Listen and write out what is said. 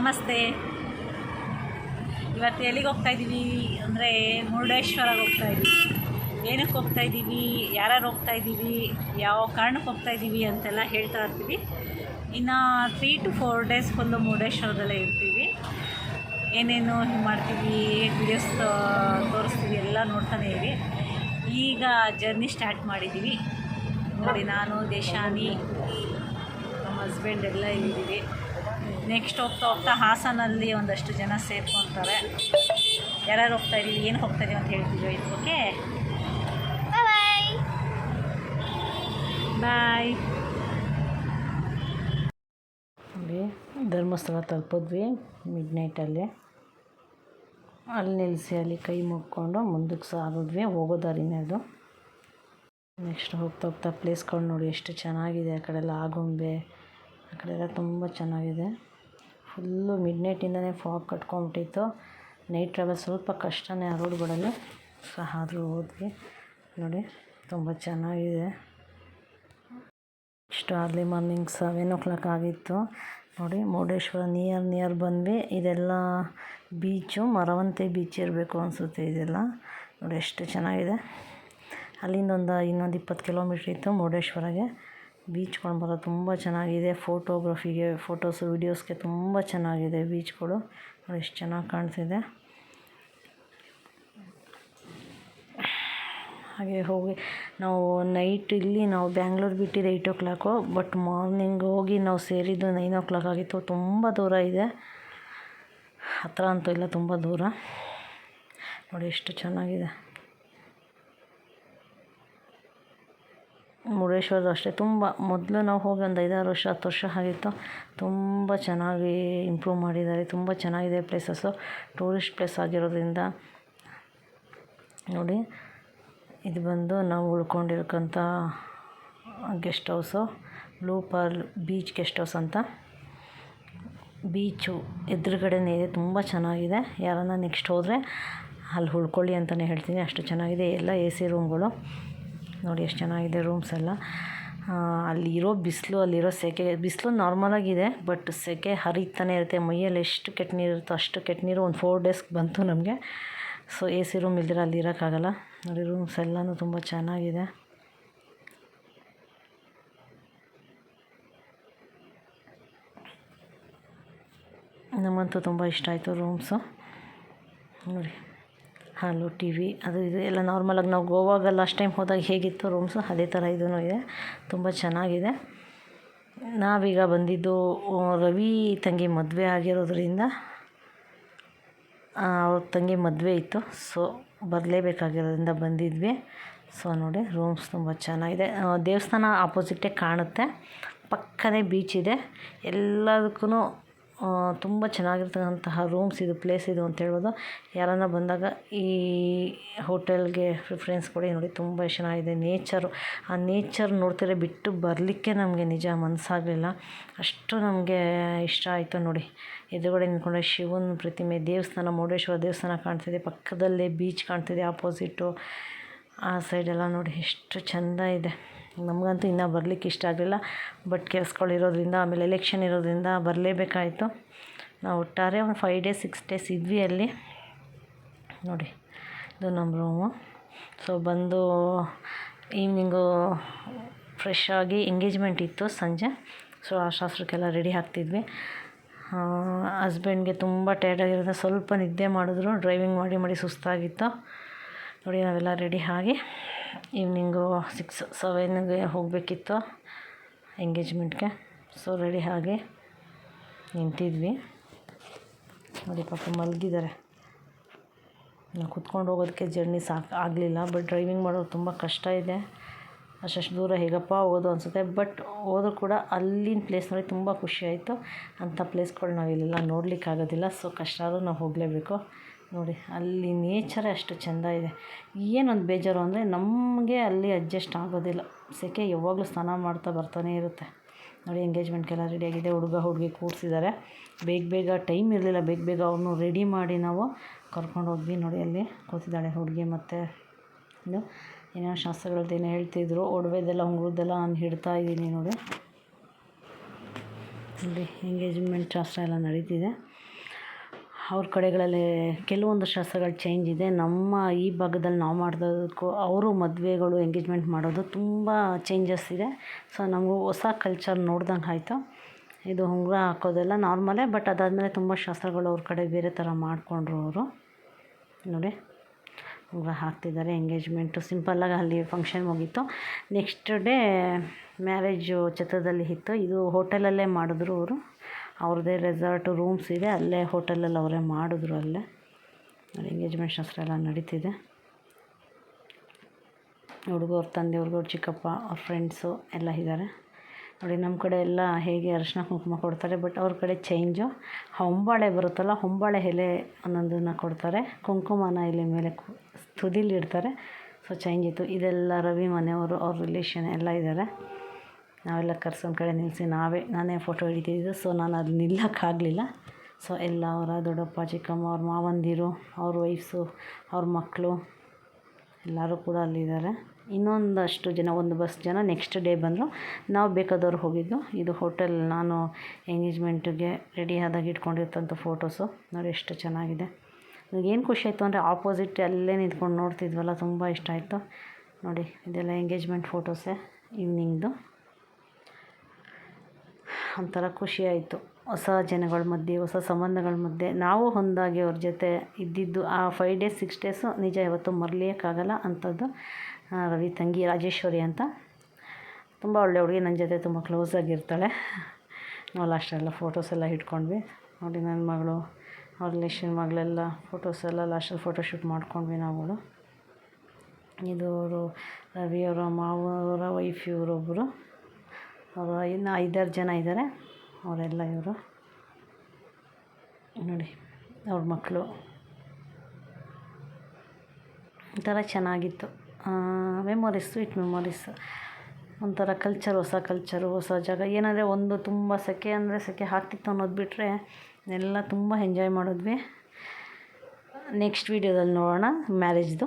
ನಮಸ್ತೆ. ಇವತ್ತು ಎಲ್ಲಿಗೆ ಹೋಗ್ತಾ ಇದ್ದೀವಿ ಅಂದರೆ ಮುರುಡೇಶ್ವರಗೆ ಹೋಗ್ತಾ ಇದ್ದೀವಿ. ಏನಕ್ಕೆ ಹೋಗ್ತಾ ಇದ್ದೀವಿ? ಯಾರ್ಯಾರು ಹೋಗ್ತಾ ಇದ್ದೀವಿ? ಯಾವ ಕಾರಣಕ್ಕೆ ಹೋಗ್ತಾ ಇದ್ದೀವಿ ಅಂತೆಲ್ಲ ಹೇಳ್ತಾ ಇರ್ತೀವಿ. ಇನ್ನು three to four days full ಮುರುಡೇಶ್ವರದಲ್ಲೇ ಇರ್ತೀವಿ. ಏನೇನು ಹಿಂಗೆ ಮಾಡ್ತೀವಿ ವಿಡಿಯೋಸ್ ತೋರಿಸ್ತೀವಿ, ಎಲ್ಲ ನೋಡ್ತಾನೆ ಇರಿ ಈಗ ಜರ್ನಿ ಸ್ಟಾರ್ಟ್ ಮಾಡಿದ್ದೀವಿ. ನೋಡಿ, ನಾನು, ದೇಶಾನಿ, ನಮ್ಮ ಹಸ್ಬೆಂಡ್ ಎಲ್ಲ ಇಲ್ಲಿದ್ದೀವಿ. ನೆಕ್ಸ್ಟ್ ಹೋಗ್ತಾ ಹೋಗ್ತಾ ಹಾಸನಲ್ಲಿ ಒಂದಷ್ಟು ಜನ ಸೇರ್ಕೊತಾರೆ. ಯಾರ್ಯಾರು ಹೋಗ್ತಾ ಇರಲಿ ಏನು ಹೋಗ್ತಾ ಇದೀವಿ ಅಂತ ಹೇಳ್ತೀವಿ ಓಕೆ ಬಾಯ್ ನೋಡಿ ಧರ್ಮಸ್ಥಳ ತಲುಪಿದ್ವಿ ಮಿಡ್ ನೈಟಲ್ಲಿ ಅಲ್ಲಿ ನಿಲ್ಲಿಸಿ ಅಲ್ಲಿ ಕೈ ಮುಕ್ಕೊಂಡು ಮುಂದಕ್ಕೆ ಸಾಗಿದ್ವಿ ಹೋಗೋ ದಾರಿನೇ ಅದು. ನೆಕ್ಸ್ಟ್ ಹೋಗ್ತಾ ಹೋಗ್ತಾ ಪ್ಲೇಸ್ಗಳು ನೋಡಿ, ಎಷ್ಟು ಚೆನ್ನಾಗಿದೆ, ಆ ಕಡೆ ಎಲ್ಲ ಆಗುಂಬೆ ಆ ಕಡೆ ಎಲ್ಲ ತುಂಬ ಚೆನ್ನಾಗಿದೆ. ಫುಲ್ಲು ಮಿಡ್ ನೈಟಿಂದನೇ ಫಾಗ್ ಕಟ್ಕೊಂಡ್ಬಿಟ್ಟಿತ್ತು. ನೈಟ್ ಟ್ರಾವೆಲ್ ಸ್ವಲ್ಪ ಕಷ್ಟನೇ ಆ ರೋಡ್ಗಳಲ್ಲಿ ಸಹ ಆದರೂ ಹೋದ್ವಿ. ನೋಡಿ, ತುಂಬ ಚೆನ್ನಾಗಿದೆ. ಇಷ್ಟು early morning seven o'clock ಆಗಿತ್ತು. ನೋಡಿ, ಮುರುಡೇಶ್ವರ ನಿಯರ್ ನಿಯರ್ ಬಂದ್ವಿ. ಇದೆಲ್ಲ ಬೀಚು ಮರವಂತೆ ಬೀಚ್ ಇರಬೇಕು ಅನಿಸುತ್ತೆ ಇದೆಲ್ಲ. ನೋಡಿ, ಎಷ್ಟು ಚೆನ್ನಾಗಿದೆ. ಅಲ್ಲಿಂದ ಒಂದು ಇನ್ನೊಂದು ಇಪ್ಪತ್ತು ಕಿಲೋಮೀಟ್ರ್ ಇತ್ತು ಮುರುಡೇಶ್ವರಗೆ. ಬೀಚ್ಗಳು ಮಾತ್ರ ತುಂಬ ಚೆನ್ನಾಗಿದೆ. ಫೋಟೋಗ್ರಫಿಗೆ ಫೋಟೋಸು ವೀಡಿಯೋಸ್ಗೆ ತುಂಬ ಚೆನ್ನಾಗಿದೆ ಬೀಚ್ಗಳು ನೋಡಿ, ಎಷ್ಟು ಚೆನ್ನಾಗಿ ಕಾಣ್ತಿದೆ. ಹಾಗೆ ಹೋಗಿ, ನಾವು ನೈಟ್ ಇಲ್ಲಿ ನಾವು ಬ್ಯಾಂಗ್ಳೂರು ಬಿಟ್ಟಿದ್ದು eight o'clock but morning ಹೋಗಿ ನಾವು ಸೇರಿದ್ದು ನೈನ್ ಓ ಕ್ಲಾಕ್ ಆಗಿತ್ತು. ತುಂಬ ದೂರ ಇದೆ. ಹತ್ರ ಅಂತೂ ಇಲ್ಲ, ತುಂಬ ದೂರ. ನೋಡಿ, ಎಷ್ಟು ಚೆನ್ನಾಗಿದೆ. ಮುರುಡೇಶ್ವರದ ಅಷ್ಟೇ. ತುಂಬ ಮೊದಲು ನಾವು ಹೋಗಿ ಒಂದು ಐದಾರು ವರ್ಷ, ಹತ್ತು ವರ್ಷ ಆಗಿತ್ತು. ತುಂಬ ಚೆನ್ನಾಗಿ ಇಂಪ್ರೂವ್ ಮಾಡಿದ್ದಾರೆ. ತುಂಬ ಚೆನ್ನಾಗಿದೆ ಪ್ಲೇಸಸ್ಸು ಟೂರಿಸ್ಟ್ ಪ್ಲೇಸ್ ಆಗಿರೋದ್ರಿಂದ ನೋಡಿ, ಇದು ಬಂದು ನಾವು ಉಳ್ಕೊಂಡಿರ್ಕಂಥ guest house blue pearl beach guest house ಅಂತ. ಬೀಚು ಎದುರುಗಡೆನೇ ಇದೆ. ತುಂಬ ಚೆನ್ನಾಗಿದೆ. ಯಾರನ್ನ ನೆಕ್ಸ್ಟ್ ಹೋದರೆ ಅಲ್ಲಿ ಉಳ್ಕೊಳ್ಳಿ ಅಂತಲೇ ಹೇಳ್ತೀನಿ. ಅಷ್ಟು ಚೆನ್ನಾಗಿದೆ. ಎಲ್ಲ ಎ ಸಿ ರೂಮ್ಗಳು ನೋಡಿ ಎಷ್ಟು ಚೆನ್ನಾಗಿದೆ ರೂಮ್ಸ್ ಎಲ್ಲ. ಅಲ್ಲಿರೋ ಬಿಸಿಲು, ಅಲ್ಲಿರೋ ಸೆಕೆ. ಬಿಸಿಲು ನಾರ್ಮಲಾಗಿದೆ ಬಟ್ ಸೆಕೆ ಹರಿತಾನೆ ಇರುತ್ತೆ. ಮೈಯಲ್ಲಿ ಎಷ್ಟು ಕೆಟ್ಟ ನೀರು ಇರುತ್ತೋ ಅಷ್ಟು ಕೆಟ್ಟ ನೀರು ಒಂದು ಫೋರ್ ಡೇಸ್ ಬಂತು ನಮಗೆ. ಸೊ ಎ ಸಿ ರೂಮ್ ಇಲ್ದಿರ ಅಲ್ಲಿ ಇರೋಕ್ಕಾಗಲ್ಲ. ನೋಡಿ ರೂಮ್ಸ್ ಎಲ್ಲನೂ ತುಂಬ ಚೆನ್ನಾಗಿದೆ. ನಮಗಂತೂ ತುಂಬ ಇಷ್ಟ ಆಯಿತು ರೂಮ್ಸು. ನೋಡಿ. ಹಾಲು ಟಿ ವಿ ಅದು ಇದು ಎಲ್ಲ ನಾರ್ಮಲಾಗಿ ನಾವು ಗೋವಾಗೆ ಲಾಸ್ಟ್ ಟೈಮ್ ಹೋದಾಗ ಹೇಗಿತ್ತು ರೂಮ್ಸು ಅದೇ ಥರ ಇದೂ ಇದೆ. ತುಂಬ ಚೆನ್ನಾಗಿದೆ. ನಾವೀಗ ಬಂದಿದ್ದು ರವಿ ತಂಗಿ ಮದುವೆ ಆಗಿರೋದ್ರಿಂದ ಅವ್ರ ತಂಗಿ ಮದುವೆ ಇತ್ತು. ಸೊ ಬರಲೇಬೇಕಾಗಿರೋದ್ರಿಂದ ಬಂದಿದ್ವಿ. ಸೊ ನೋಡಿ ರೂಮ್ಸ್ ತುಂಬ ಚೆನ್ನಾಗಿದೆ. ದೇವಸ್ಥಾನ ಆಪೋಸಿಟೇ ಕಾಣುತ್ತೆ. ಪಕ್ಕನೇ ಬೀಚ್ ಇದೆ. ಎಲ್ಲದಕ್ಕೂ ತುಂಬ ಚೆನ್ನಾಗಿರ್ತಕ್ಕಂತಹ ರೂಮ್ಸ್ ಇದು ಪ್ಲೇಸ್ ಇದು ಅಂತ ಹೇಳ್ಬೋದು. ಯಾರನ್ನ ಬಂದಾಗ ಈ ಹೋಟೆಲ್ಗೆ ಪ್ರಿಫರೆನ್ಸ್ ಕೊಡಿ ನೋಡಿ, ತುಂಬ ಚೆನ್ನಾಗಿದೆ ನೇಚರು ಆ ನೇಚರ್ ನೋಡ್ತಿದ್ರೆ ಬಿಟ್ಟು ಬರಲಿಕ್ಕೆ ನಮಗೆ ನಿಜ ಮನಸ್ಸಾಗಲಿಲ್ಲ ಅಷ್ಟು ನಮಗೆ ಇಷ್ಟ ಆಯಿತು ನೋಡಿ. ಎದುರುಗಡೆ ನಿಂತ್ಕೊಂಡ್ರೆ ಶಿವನ ಪ್ರತಿಮೆ, ದೇವಸ್ಥಾನ ಮುರುಡೇಶ್ವರ ದೇವಸ್ಥಾನ ಕಾಣ್ತಿದೆ, ಪಕ್ಕದಲ್ಲೇ ಬೀಚ್ ಕಾಣ್ತಿದೆ ಆಪೋಸಿಟು ಆ ಸೈಡೆಲ್ಲ ನೋಡಿ ಎಷ್ಟು ಚಂದ ಇದೆ. ನಮಗಂತೂ ಇನ್ನೂ ಬರಲಿಕ್ಕೆ ಇಷ್ಟ ಆಗಲಿಲ್ಲ. ಬಟ್ ಕೆಲ್ಸಗಳಿರೋದ್ರಿಂದ ಆಮೇಲೆ ಎಲೆಕ್ಷನ್ ಇರೋದ್ರಿಂದ ಬರಲೇಬೇಕಾಯಿತು. ನಾವು ಒಟ್ಟಾರೆ ಒಂದು ಫೈವ್ ಡೇಸ್ ಸಿಕ್ಸ್ ಡೇಸ್ ಇದ್ವಿ ಅಲ್ಲಿ. ನೋಡಿ, ಇದು ನಮ್ಮ ರೂಮು ಸೊ ಬಂದು ಈವ್ನಿಂಗು ಫ್ರೆಶ್ ಆಗಿ ಎಂಗೇಜ್ಮೆಂಟ್ ಇತ್ತು ಸಂಜೆ. ಸೊ ಆ ಶಾಸ್ತ್ರಕ್ಕೆಲ್ಲ ರೆಡಿ ಆಗ್ತಿದ್ವಿ. ಹಸ್ಬೆಂಡ್ಗೆ ತುಂಬ ಟೈರ್ಡ್ ಆಗಿರೋದ್ರಿಂದ ಸ್ವಲ್ಪ ನಿದ್ದೆ ಮಾಡಿದ್ರು. ಡ್ರೈವಿಂಗ್ ಮಾಡಿ ಮಾಡಿ ಸುಸ್ತಾಗಿತ್ತು. ನೋಡಿ, ನಾವೆಲ್ಲ ರೆಡಿ ಆಗಿ ಈವ್ನಿಂಗು ಸಿಕ್ಸ್ ಸೆವೆನ್ಗೆ ಹೋಗಬೇಕಿತ್ತು ಎಂಗೇಜ್ಮೆಂಟ್ಗೆ ಸೊ ರೆಡಿ ಆಗಿ ನಿಂತಿದ್ವಿ. ನೋಡಿ, ಪಾಪ ಮಲಗಿದ್ದಾರೆ. ನಾವು ಕುತ್ಕೊಂಡು ಹೋಗೋದಕ್ಕೆ ಜರ್ನಿ ಸಾಕು ಆಗಲಿಲ್ಲ ಬಟ್ ಡ್ರೈವಿಂಗ್ ಮಾಡೋದು ತುಂಬ ಕಷ್ಟ ಇದೆ. ಅಷ್ಟಷ್ಟು ದೂರ ಹೇಗಪ್ಪ ಹೋಗೋದು ಅನಿಸುತ್ತೆ ಬಟ್ ಹೋದ್ರೂ ಕೂಡ ಅಲ್ಲಿನ ಪ್ಲೇಸ್ ನೋಡಿ ತುಂಬ ಖುಷಿ ಆಯಿತು. ಅಂಥ ಪ್ಲೇಸ್ಗಳು ನಾವು ಇಲ್ಲೆಲ್ಲ ನೋಡಲಿಕ್ಕಾಗೋದಿಲ್ಲ ಸೊ ಕಷ್ಟ ಆದರೂ ನಾವು ಹೋಗಲೇಬೇಕು. ನೋಡಿ, ಅಲ್ಲಿ ನೇಚರೇ ಅಷ್ಟು ಚೆಂದ ಇದೆ. ಏನೊಂದು ಬೇಜಾರು ಅಂದರೆ ನಮಗೆ ಅಲ್ಲಿ ಅಡ್ಜಸ್ಟ್ ಆಗೋದಿಲ್ಲ. ಸೆಕೆ ಯಾವಾಗಲೂ ಸ್ನಾನ ಮಾಡ್ತಾ ಬರ್ತಾನೆ ಇರುತ್ತೆ. ನೋಡಿ ಎಂಗೇಜ್ಮೆಂಟ್ಗೆಲ್ಲ ರೆಡಿಯಾಗಿದೆ ಹುಡುಗ, ಹುಡುಗಿ ಕೂರಿಸಿದ್ದಾರೆ. ಬೇಗ ಬೇಗ ಟೈಮ್ ಇರಲಿಲ್ಲ. ಬೇಗ ಬೇಗ ಅವ್ರನ್ನೂ ರೆಡಿ ಮಾಡಿ ನಾವು ಕರ್ಕೊಂಡು ನೋಡಿ, ಅಲ್ಲಿ ಕೂತಿದ್ದಾಳೆ ಹುಡುಗಿ ಮತ್ತು ಇನ್ನು ಏನೋ ಶಾಸ್ತ್ರಗಳದ್ದು ಏನೋ ಹೇಳ್ತಿದ್ರು. ಒಡವೆದೆಲ್ಲ, ಉಂಗುರದ್ದೆಲ್ಲ ನಾನು ಹಿಡ್ತಾ ಇದ್ದೀನಿ ನೋಡಿ. ನೋಡಿ ಎಂಗೇಜ್ಮೆಂಟ್ ಶಾಸ್ತ್ರ ಎಲ್ಲ ನಡೀತಿದೆ. ಅವ್ರ ಕಡೆಗಳಲ್ಲಿ ಕೆಲವೊಂದು ಶಾಸ್ತ್ರಗಳು ಚೇಂಜ್ ಇದೆ. ನಮ್ಮ ಈ ಭಾಗದಲ್ಲಿ ನಾವು ಮಾಡೋದಕ್ಕೂ ಅವರು ಮದುವೆಗಳು ಎಂಗೇಜ್ಮೆಂಟ್ ಮಾಡೋದು ತುಂಬ ಚೇಂಜಸ್ ಇದೆ. ಸೊ ನಮಗೂ ಹೊಸ ಕಲ್ಚರ್ ನೋಡ್ದಂಗೆ ಆಯಿತು. ಇದು ಉಂಗುರ ಹಾಕೋದೆಲ್ಲ ನಾರ್ಮಲೇ ಬಟ್ ಅದಾದಮೇಲೆ ತುಂಬ ಶಾಸ್ತ್ರಗಳು ಅವ್ರ ಕಡೆ ಬೇರೆ ಥರ ಮಾಡಿಕೊಂಡ್ರು ಅವರು. ನೋಡಿ, ಉಂಗುರ ಹಾಕ್ತಿದ್ದಾರೆ ಎಂಗೇಜ್ಮೆಂಟು ಸಿಂಪಲ್ಲಾಗಿ ಅಲ್ಲಿ ಫಂಕ್ಷನ್ ಮುಗೀತು. ನೆಕ್ಸ್ಟ್ ಡೇ ಮ್ಯಾರೇಜು ಛತ್ರದಲ್ಲಿ ಇತ್ತು. ಇದು ಹೋಟೆಲಲ್ಲೇ ಮಾಡಿದ್ರು ಅವರು. ಅವ್ರದ್ದೇ ರೆಸಾರ್ಟ್ ರೂಮ್ಸ್ ಇದೆ ಅಲ್ಲೇ ಹೋಟೆಲಲ್ಲಿ ಅವರೇ ಮಾಡಿದ್ರು ಅಲ್ಲೇ. ಎಂಗೇಜ್ಮೆಂಟ್ ಶಾಸ್ತ್ರ ಎಲ್ಲ ನಡೀತಿದೆ. ಹುಡುಗವ್ರ ತಂದೆ ಹುಡುಗವ್ರ ಚಿಕ್ಕಪ್ಪ, ಅವ್ರ ಫ್ರೆಂಡ್ಸು ಎಲ್ಲ ಇದ್ದಾರೆ. ನೋಡಿ ನಮ್ಮ ಕಡೆ ಎಲ್ಲ ಹೇಗೆ ಅರಿಶಿನ ಕುಂಕುಮ ಕೊಡ್ತಾರೆ ಬಟ್ ಅವ್ರ ಕಡೆ ಚೇಂಜು ಹೊಂಬಾಳೆ ಬರುತ್ತಲ್ಲ, ಹೊಂಬಾಳೆ ಎಲೆ ಒಂದೊಂದನ್ನು ಕೊಡ್ತಾರೆ. ಕುಂಕುಮನ ಇಲ್ಲಿ ಮೇಲೆ ತುದಿಲಿ ಇಡ್ತಾರೆ. ಸೊ ಚೇಂಜ್ ಇತ್ತು. ಇದೆಲ್ಲ ರವಿ ಮನೆಯವರು, ಅವ್ರ ರಿಲೇಷನ್ ಎಲ್ಲ ಇದ್ದಾರೆ. ನಾವೆಲ್ಲ ಕರ್ಸೊಂದು ಕಡೆ ನಿಲ್ಲಿಸಿ ನಾವೇ, ನಾನೇ ಫೋಟೋ ಹಿಡಿತಿದ್ದು. ಸೊ ನಾನು ಅದು ನಿಲ್ಲಕ್ಕಾಗಲಿಲ್ಲ. ಸೊ ಎಲ್ಲ ಅವರ ದೊಡ್ಡಪ್ಪ, ಚಿಕ್ಕಮ್ಮ, ಅವ್ರ ಮಾವಂದಿರು, ಅವ್ರ ವೈಫ್ಸು ಅವ್ರ ಮಕ್ಕಳು, ಎಲ್ಲರೂ ಕೂಡ ಅಲ್ಲಿದ್ದಾರೆ. ಇನ್ನೊಂದಷ್ಟು ಜನ, ಒಂದು ಬಸ್ ಜನ ನೆಕ್ಸ್ಟ್ ಡೇ ಬಂದರು. ನಾವು ಬೇಕಾದವ್ರು ಹೋಗಿದ್ದು. ಇದು ಹೋಟೆಲ್ ನಾನು ಎಂಗೇಜ್ಮೆಂಟಿಗೆ ರೆಡಿ ಆದಾಗ ಇಟ್ಕೊಂಡಿರ್ತಂಥ ಫೋಟೋಸು ನೋಡಿ, ಎಷ್ಟು ಚೆನ್ನಾಗಿದೆ. ಏನು ಖುಷಿ ಆಯಿತು ಅಂದರೆ ಆಪೋಸಿಟ್ ಅಲ್ಲೇ ನಿಂತ್ಕೊಂಡು ನೋಡ್ತಿದ್ವಲ್ಲ, ತುಂಬ ಇಷ್ಟ ಆಯಿತು. ನೋಡಿ, ಇದೆಲ್ಲ ಎಂಗೇಜ್ಮೆಂಟ್ ಫೋಟೋಸೇ ಈವ್ನಿಂಗ್ದು ಒಂಥರ ಖುಷಿ ಆಯಿತು. ಹೊಸ ಜನಗಳ ಮಧ್ಯೆ, ಹೊಸ ಸಂಬಂಧಗಳ ಮಧ್ಯೆ. ನಾವು ಹೊಂದಾಗಿ ಅವ್ರ ಜೊತೆ ಇದ್ದಿದ್ದು ಆ ಫೈವ್ ಡೇಸ್ ಸಿಕ್ಸ್ ಡೇಸು ನಿಜ ಯಾವತ್ತೂ ಮರೆಯೋಕ್ಕಾಗಲ್ಲ ಅಂಥದ್ದು ರವಿ ತಂಗಿ ರಾಜೇಶ್ವರಿ ಅಂತ. ತುಂಬ ಒಳ್ಳೆ ಹುಡುಗಿ ನನ್ನ ಜೊತೆ ತುಂಬ ಕ್ಲೋಸ್ ಆಗಿರ್ತಾಳೆ. ನಾವು ಲಾಸ್ಟೆಲ್ಲ ಫೋಟೋಸ್ ಎಲ್ಲ ಇಟ್ಕೊಂಡ್ವಿ. ನೋಡಿ ನನ್ನ ಮಗಳು, ಅವ್ರ ರಿಲೇಷನ್ ಮಗಳೆಲ್ಲ ಫೋಟೋಸ್ ಎಲ್ಲ ಲಾಸ್ಟಲ್ಲಿ ಫೋಟೋಶೂಟ್ ಮಾಡ್ಕೊಂಡ್ವಿ ನಾವುಗಳು ಇದು ಅವರು ರವಿಯವರ ಮಾವರ ವೈಫ್ ಇವರೊಬ್ಬರು ಅವರು ಇನ್ನು ಐದಾರು ಜನ ಇದ್ದಾರೆ ಅವರೆಲ್ಲ ಇವರು. ನೋಡಿ, ಅವ್ರ ಮಕ್ಕಳು ಒಂಥರ ಚೆನ್ನಾಗಿತ್ತು. ಮೆಮೊರೀಸ್ ಸ್ವೀಟ್ ಮೆಮೊರೀಸ್ ಒಂಥರ ಕಲ್ಚರ್ ಹೊಸ ಕಲ್ಚರು ಹೊಸ ಜಾಗ. ಏನಂದರೆ ಒಂದು ತುಂಬ ಸೆಕೆ ಅಂದರೆ ಸೆಕೆ ಹಾಕ್ತಿತ್ತು ಅನ್ನೋದು ಬಿಟ್ಟರೆ ಎಲ್ಲ ತುಂಬ ಎಂಜಾಯ್ ಮಾಡಿದ್ವಿ. ನೆಕ್ಸ್ಟ್ ವೀಡಿಯೋದಲ್ಲಿ ನೋಡೋಣ ಮ್ಯಾರೇಜ್ದು